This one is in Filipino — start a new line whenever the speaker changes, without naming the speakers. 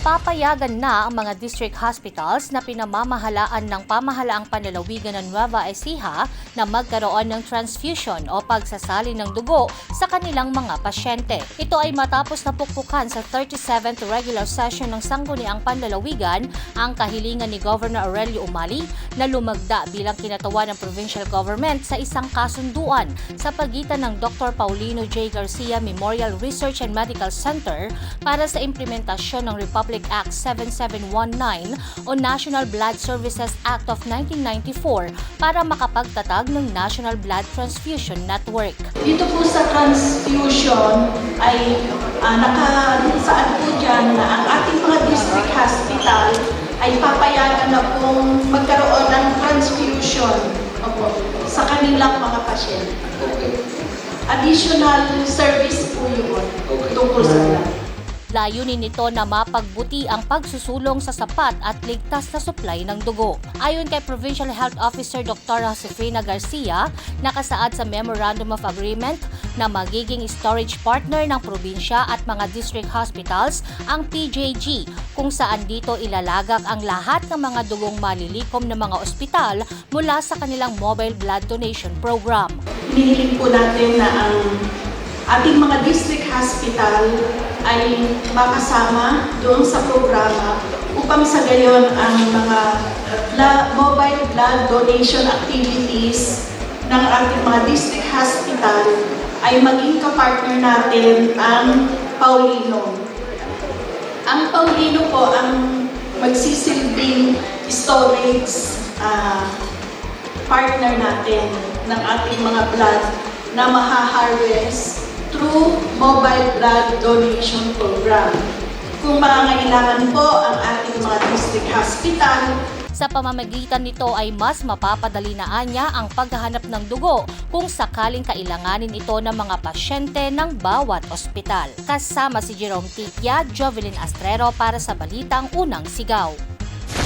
Papayagan na ang mga district hospitals na pinamamahalaan ng pamahalaang panlalawigan ng Nueva Ecija na magkaroon ng transfusion o pagsasali ng dugo sa kanilang mga pasyente. Ito ay matapos na pukpukan sa 37th regular session ng Sangguniang Panlalawigan ang kahilingan ni Governor Aurelio Umali na lumagda bilang kinatawa ng provincial government sa isang kasunduan sa pagitan ng Dr. Paulino J. Garcia Memorial Research and Medical Center para sa implementasyon ng Republic Act 7719 o National Blood Services Act of 1994 para makapagtatag ng National Blood Transfusion Network.
Dito po sa transfusion ay uh, nakasaad po dyan na ang ating mga district hospital ay papayagan na pong magkaroon ng transfusion opo, sa kanilang mga pasyente. Additional service po yun tungkol sa blood.
Layunin nito na mapagbuti ang pagsusulong sa sapat at ligtas na supply ng dugo. Ayon kay Provincial Health Officer Dr. Josefina Garcia, nakasaad sa Memorandum of Agreement na magiging storage partner ng probinsya at mga district hospitals ang PJG kung saan dito ilalagak ang lahat ng mga dugong malilikom ng mga ospital mula sa kanilang mobile blood donation program.
hinihiling po natin na ang ating mga district hospital ay makasama doon sa programa upang sa gayon ang mga mobile blood donation activities ng ating mga district hospital ay maging kapartner natin ang Paulino. Ang Paulino po ang magsisilbing storage ah, partner natin ng ating mga blood na maha-harvest through mobile blood donation program. Kung mangangailangan po ang ating mga district hospital,
Sa pamamagitan nito ay mas mapapadali na anya ang paghahanap ng dugo kung sakaling kailanganin ito ng mga pasyente ng bawat ospital. Kasama si Jerome Titia, Jovelyn Astrero para sa Balitang Unang Sigaw.